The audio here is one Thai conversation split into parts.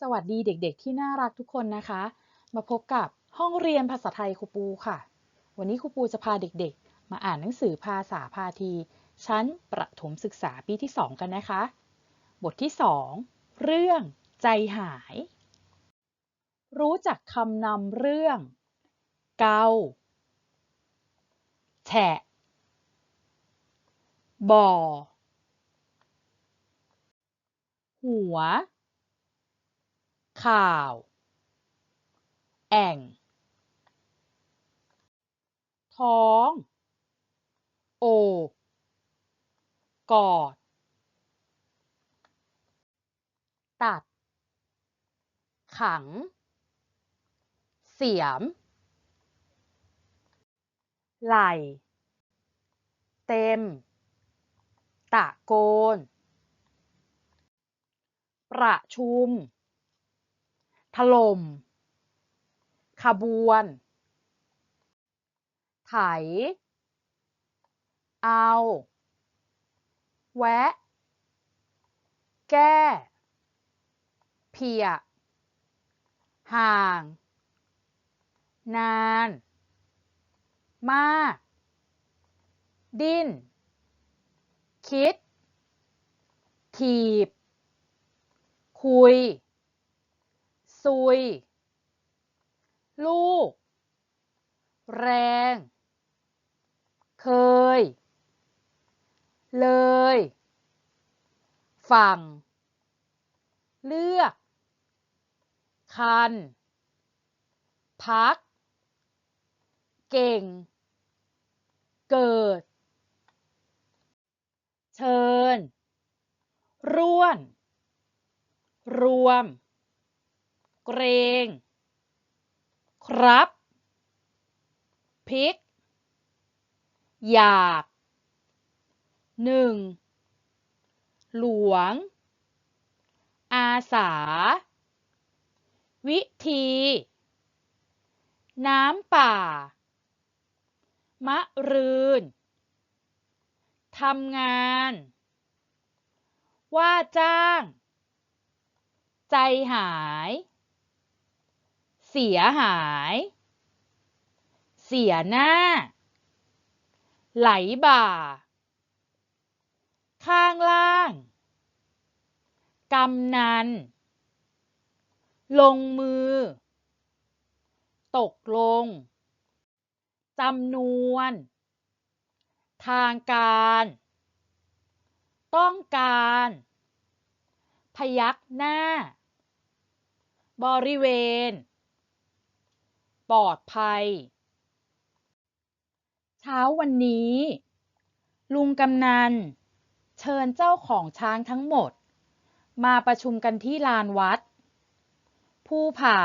สวัสดีเด็กๆ ที่น่ารักทุกคนนะคะ มาพบกับห้องเรียนภาษาไทยครูปูค่ะ วันนี้ครูปูจะพาเด็กๆ มาอ่านหนังสือภาษาพาที ชั้นประถมศึกษาปีที่ 2 กันนะคะ บทที่ 2 เรื่องใจหาย รู้จักคำนำเรื่อง เกาแฉะบ่อหัว ข่าว แอ่ง ท้อง โอบกอด ตัด ขัง เสียม ไหล เต็ม ตะโกน ประชุม ถล่ม ขบวน ไถ เอา แวะ แก้ เพีย ห่าง นาน มาก ดิ้น คิด ถีบ คุย ซุย ลูก แรง เคย เลย ฝั่ง เลือก คัน พัก เก่ง เกิด เชิญ ร่วนรวม เกรง ครับ พิก อยากหนึ่งหลวง อาสา วิธี น้ำป่า มะรืนทำงาน ว่าจ้าง ใจหาย เสียหาย เสียหน้า ไหลบ่า ข้างล่าง กำนัน ลงมือ ตกลง จำนวน ทางการ ต้องการ พยักหน้า บริเวณ ปลอดภัย เช้าวันนี้ ลุงกำนัน เชิญเจ้าของช้างทั้งหมด มาประชุมกันที่ลานวัด ภูผา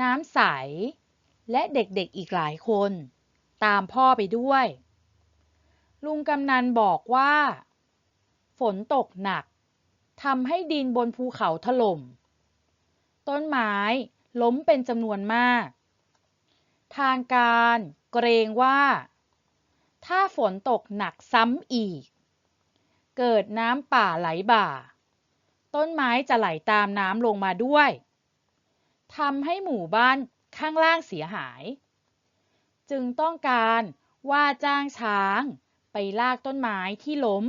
น้ำใส และเด็กๆอีกหลายคน ตามพ่อไปด้วย ลุงกำนันบอกว่า ฝนตกหนักทำให้ดินบนภูเขาถล่ม ต้นไม้ล้มเป็นจำนวนมาก ทางการ เกรงว่า ถ้าฝนตกหนักซ้ำอีก เกิดน้ำป่าไหลบ่า ต้นไม้จะไหลตามน้ำลงมาด้วยทำให้หมู่บ้านข้างล่างเสียหาย จึงต้องการว่าจ้างช้างไปลากต้นไม้ที่ล้ม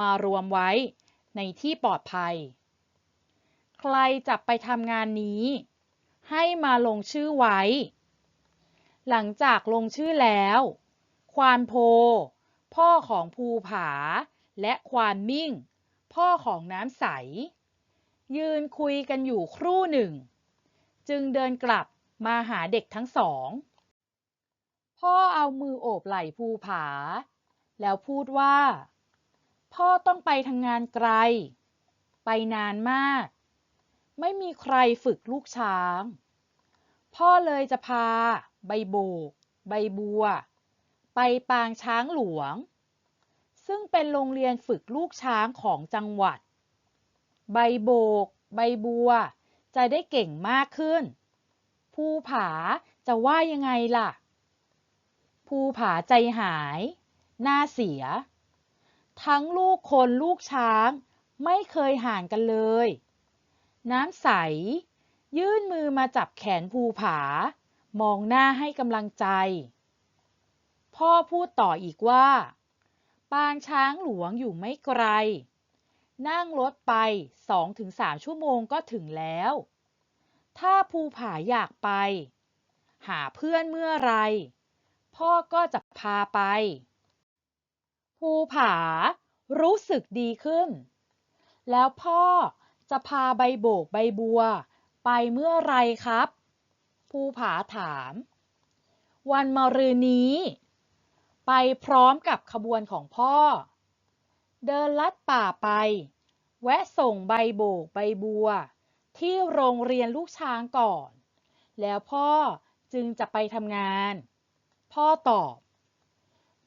มารวมไว้ในที่ปลอดภัย ใครจะไปทำงานนี้ ให้มาลงชื่อไว้ หลังจากลงชื่อแล้ว ควานโพ พ่อของภูผา และควานมิ่ง พ่อของน้ำใส ยืนคุยกันอยู่ครู่หนึ่ง จึงเดินกลับมาหาเด็กทั้งสอง พ่อเอามือโอบไหล่ภูผา แล้วพูดว่า พ่อต้องไปทำงานไกล ไปนานมาก ไม่มีใครฝึกลูกช้าง พ่อเลยจะพา ใบโบก ใบบัว ไปปางช้างหลวง ซึ่งเป็นโรงเรียนฝึกลูกช้างของจังหวัด ใบโบก ใบบัว จะได้เก่งมากขึ้น ภูผาจะว่ายังไงล่ะ ภูผาใจหาย หน้าเสีย ทั้งลูกคนลูกช้างไม่เคยห่างกันเลย น้ำใส ยื่นมือมาจับแขนภูผา มองหน้าให้กำลังใจ พ่อพูดต่ออีกว่า ปางช้างหลวงอยู่ไม่ไกล นั่งรถไปสองถึงสามชั่วโมงก็ถึงแล้ว ถ้าภูผาอยากไป หาเพื่อนเมื่อไร พ่อก็จะพาไป ภูผารู้สึกดีขึ้น แล้วพ่อจะพาใบโบกใบบัว ไปเมื่อไรครับ ภูผาถาม วันมะรืนนี้ ไปพร้อมกับขบวนของพ่อ เดินลัดป่าไป แวะส่งใบโบกใบบัว ที่โรงเรียนลูกช้างก่อน แล้วพ่อจึงจะไปทำงาน พ่อตอบ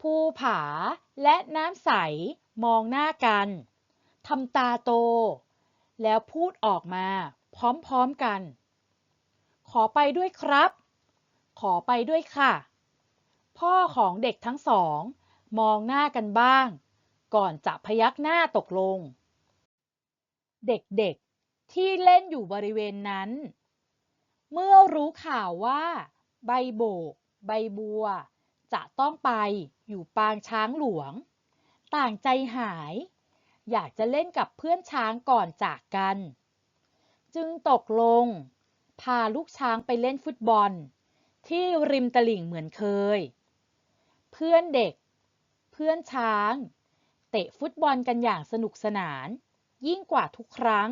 ภูผาและน้ำใสมองหน้ากันทำตาโต แล้วพูดออกมาพร้อมๆกัน ขอไปด้วยครับ ขอไปด้วยค่ะ พ่อของเด็กทั้งสอง มองหน้ากันบ้าง ก่อนจะพยักหน้าตกลง เด็กๆ ที่เล่นอยู่บริเวณนั้น เมื่อรู้ข่าวว่า ใบโบก ใบบัว จะต้องไปอยู่ปางช้างหลวง ต่างใจหาย อยากจะเล่นกับเพื่อนช้างก่อนจากกัน จึงตกลง พาลูกช้างไปเล่นฟุตบอล ที่ริมตลิ่งเหมือนเคย เพื่อนเด็ก เพื่อนช้าง เตะฟุตบอลกันอย่างสนุกสนาน ยิ่งกว่าทุกครั้ง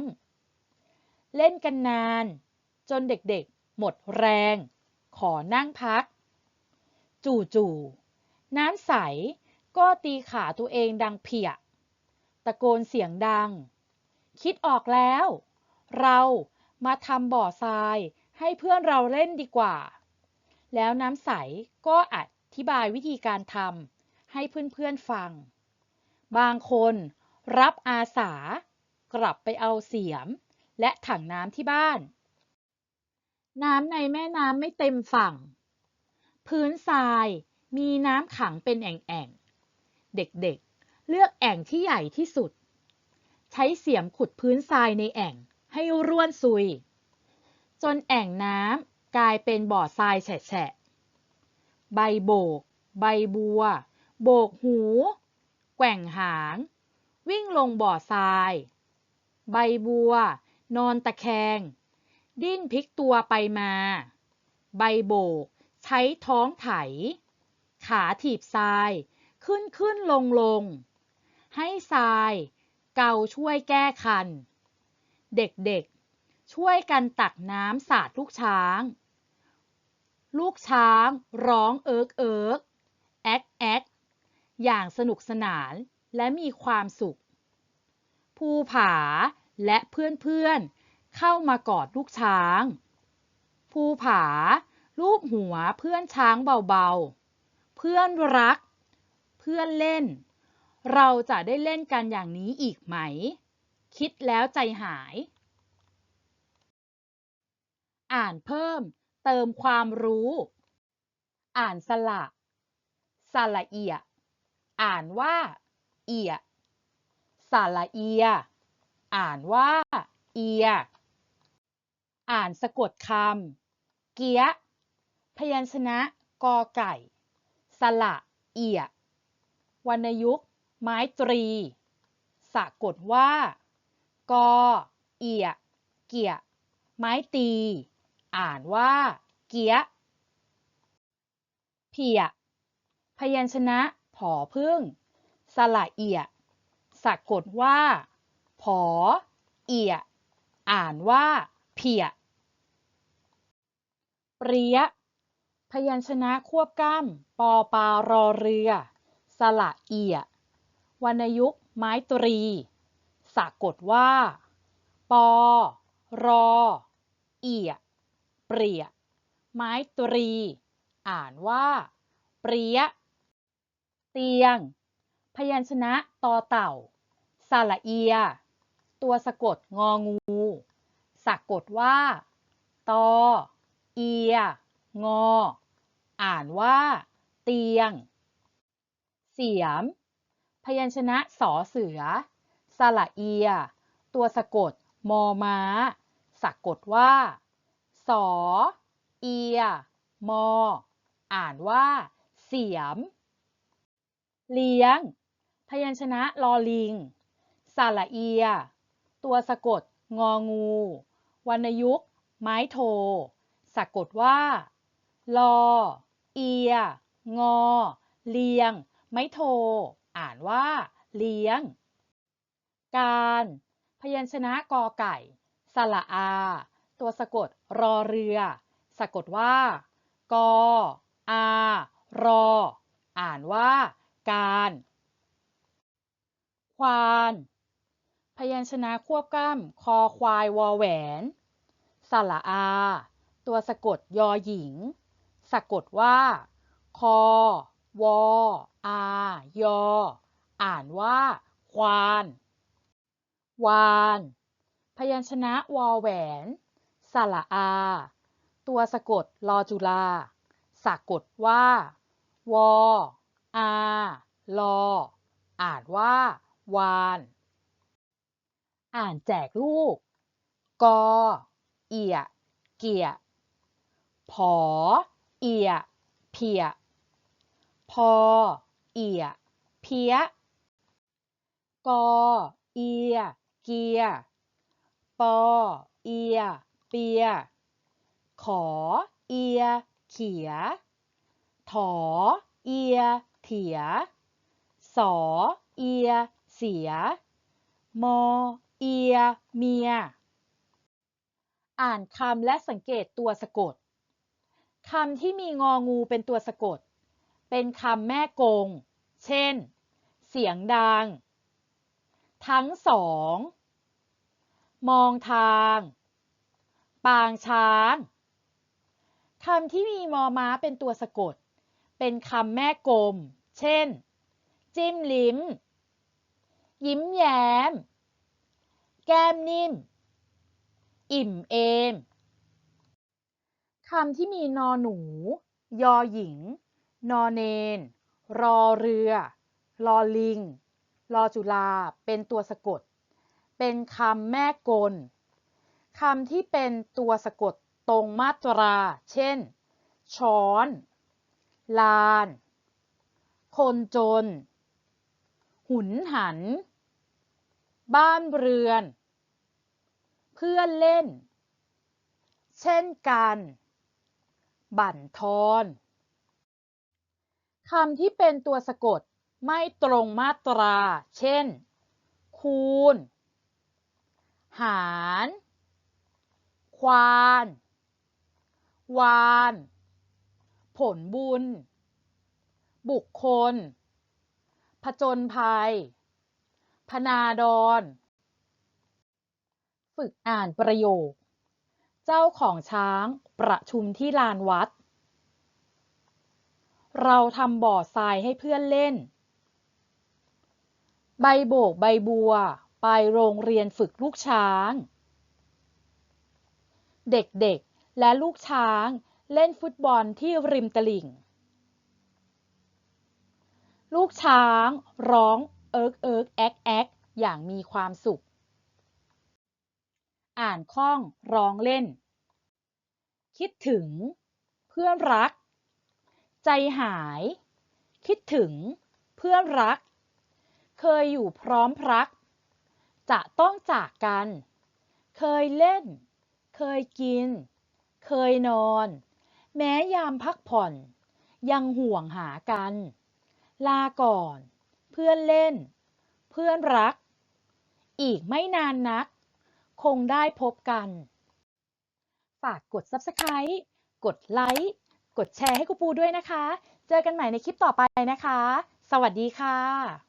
เล่นกันนาน จนเด็กๆ หมดแรง ขอนั่งพัก จู่ๆน้ำใสก็ตีขาตัวเองดังเพียตะโกนเสียงดัง คิดออกแล้ว เรา มาทำบ่อทรายให้เพื่อนเราเล่นดีกว่า แล้วน้ำใสก็อธิบายวิธีการทำให้เพื่อนๆฟัง บางคนรับอาสากลับไปเอาเสียม และถังน้ำที่บ้าน น้ำในแม่น้ำไม่เต็มฝั่ง พื้นทรายมีน้ำขังเป็นแอ่งๆ เด็กๆ เลือกแอ่งที่ใหญ่ที่สุด ใช้เสียมขุดพื้นทรายในแอ่ง ให้ร่วนซุย จนแอ่งน้ำกลายเป็นบ่อทรายแฉะใบโบก ใบบัว โบกหู แกว่งหาง วิ่งลงบ่อทราย ใบบัว นอนตะแคง ดิ้นพลิกตัวไปมา ใบโบก ใช้ท้องไถ ขาถีบทราย ขึ้นขึ้นลงลง ให้ทราย เกาช่วยแก้คัน เด็กๆ ช่วยกันตักน้ำสาดลูกช้าง ลูกช้างร้องเอิกเอิกแอ๊กแอ๊กอย่างสนุกสนานและมีความสุข ภูผาและเพื่อนๆ เข้ามากอดลูกช้าง ภูผาลูบหัวเพื่อนช้างเบาๆ เพื่อนรัก เพื่อนเล่น เราจะได้เล่นกันอย่างนี้อีกไหม คิดแล้วใจหาย อ่านเพิ่ม เติมความรู้ อ่านสละสละเอีย อ่านว่า เอียสละเอีย อ่านว่า เอีย อ่านสะกดคำเกียพยัญชนะกอไก่ สละเอีย วรรณยุกต์ไม้ตรี สะกดว่า กอเอียเกียไม้ตี อ่านว่าเกียเพียพยัญชนะผอพึ่ง สละเอียสะกดว่าผอเอียอ่านว่าเพียเปรียพยัญชนะควบกล้ำปอปารอเรือ สละเอียวรรณยุกต์ไม้ตรี สะกดว่า ปอ รอ เอีย เปรีย ไม้ตรี อ่านว่า เปรี้ยเตียง พยัญชนะตอเต่าสาระเอีย ตัวสะกดงองู สะกดว่า ตอ เอีย งอ อ่านว่า เตียง เสียม พยัญชนะสอเสือ สระเอีย ตัวสะกด มอม้า สะกดว่า สอ เอีย มอ อ่านว่า เสียม เลี้ยง พยัญชนะลอลิง สระเอีย ตัวสะกด งองู วรรณยุกต์ ไม้โท สะกดว่า ลอ เอีย งอ เลียง ไม้โท อ่านว่า เลี้ยง การ พยัญชนะกอไก่ สระอา ตัวสะกดรอเรือ สะกดว่า กออารอ อ่านว่า การ ควาน พยัญชนะควบกล้ำคอควายวอแหวน สระอา ตัวสะกดยอหญิง สะกดว่า คอวออายอ อ่านว่า ควาน วาน พยัญชนะวอแหวน สระอา ตัวสะกดลอจุลา สะกดว่า วออาลอ อ่านว่า วาน อ่านแจกลูก กอ เอีย เกีย ผอ เอีย เพีย พอ เอีย เพียกอเอีย กีย ปอ เอีย เปีย ขอ เอีย เขีย ถอ เอีย เถีย สอ เอีย เสีย มอ เอีย เมีย อ่านคำและสังเกตตัวสะกด คำที่มีงองูเป็นตัวสะกด เป็นคำแม่กง เช่น เสียงดัง ทั้งสอง มองทาง ปางช้างคำที่มีมอม้าเป็นตัวสะกด เป็นคำแม่กลม เช่น จิ้มลิ้ม ยิ้มแย้ม แก้มนิ่ม อิ่มเอมคำที่มีนอหนู ยอหญิง นอเนน รอเรือ ลอลิง ลอจุลา เป็นตัวสะกด เป็นคำแม่กลคำที่เป็นตัวสะกดตรงมาตรา เช่น ช้อน ลาน คนจน หุนหัน บ้านเรือน เพื่อนเล่น เช่นกัน บั่นทอนคำที่เป็นตัวสะกดไม่ตรงมาตรา เช่น คูณ หาร ควาน วาน ผลบุญ บุคคล ผจญภัย พนาดร ฝึกอ่านประโยค เจ้าของช้างประชุมที่ลานวัด เราทำบ่อทรายให้เพื่อนเล่น ใบโบกใบบัว ไปโรงเรียนฝึกลูกช้าง เด็กๆ และลูกช้างเล่นฟุตบอลที่ริมตลิ่ง ลูกช้างร้องเอิกเอิกแอกแอกอย่างมีความสุข อ่านคล่องร้องเล่น คิดถึง เพื่อนรัก ใจหาย คิดถึง เพื่อนรัก เคยอยู่พร้อมพรัก จะต้องจากกัน เคยเล่น เคยกิน เคยนอน แม้ยามพักผ่อน ยังห่วงหากัน ลาก่อน เพื่อนเล่น เพื่อนรัก อีกไม่นานนัก คงได้พบกัน ฝากกด Subscribe กดไลค์กดแชร์ให้ครูปูด้วยนะคะ เจอกันใหม่ในคลิปต่อไปนะคะ สวัสดีค่ะ